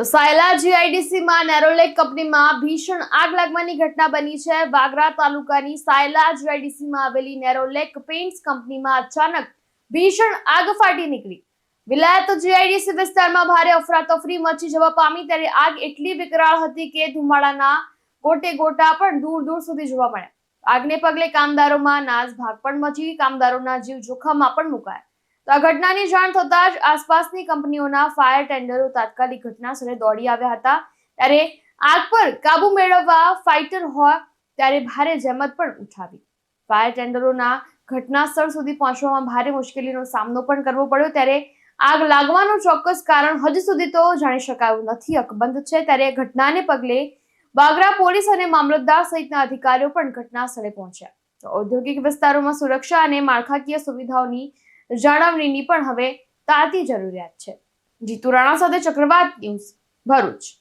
તો સાયલા જીઆઈડીસીમાં નેરોલેક કંપનીમાં ભીષણ આગ લાગવાની ઘટના બની છે. વાગરા તાલુકાની સાયલા જીઆઈડીસીમાં આવેલી નેરોલેક પેઇન્ટ્સ કંપનીમાં અચાનક ભીષણ આગ ફાટી નીકળી. વિલાયત જીઆઈડીસી વિસ્તારમાં ભારે અફરાતફરી મચી જવા પામી ત્યારે આગ એટલી વિકરાળ હતી કે ધુમાડાના ગોટે ગોટા પણ દૂર દૂર સુધી જોવા મળ્યા. આગને પગલે કામદારોમાં નાસભાગ પણ મચી, કામદારોના જીવ જોખમમાં પણ મુકાયા. તો આ ઘટનાની જાણ થતાં જ આસપાસની કંપનીઓના ફાયર ટેન્ડરો તાત્કાલિક ઘટના સ્થળે દોડી આવ્યા હતા. ત્યારે આગ પર કાબુ મેળવવા ફાઇટર હોય ત્યારે ભારે જહેમત પણ ઉઠાવી. ફાયર ટેન્ડરોના ઘટના સ્થળ સુધી પહોંચવામાં ભારે મુશ્કેલીનો સામનો પણ કરવો પડ્યો. ત્યારે આગ લાગવાનું ચોક્કસ કારણ હજી સુધી તો જાણી શકાયું નથી. અકબંધ છે. ત્યારે ઘટનાને પગલે બાગરા પોલીસ અને મામલતદાર સહિતના અધિકારીઓ પણ ઘટના સ્થળે પહોંચ્યા ઔદ્યોગિક વિસ્તારોમાં સુરક્ષા અને માળખાકીય સુવિધાઓની જાળવણીની પણ હવે તાતી જરૂરિયાત છે. જીતુ રાણા સાથે ચક્રવાત ન્યૂઝ ભરૂચ.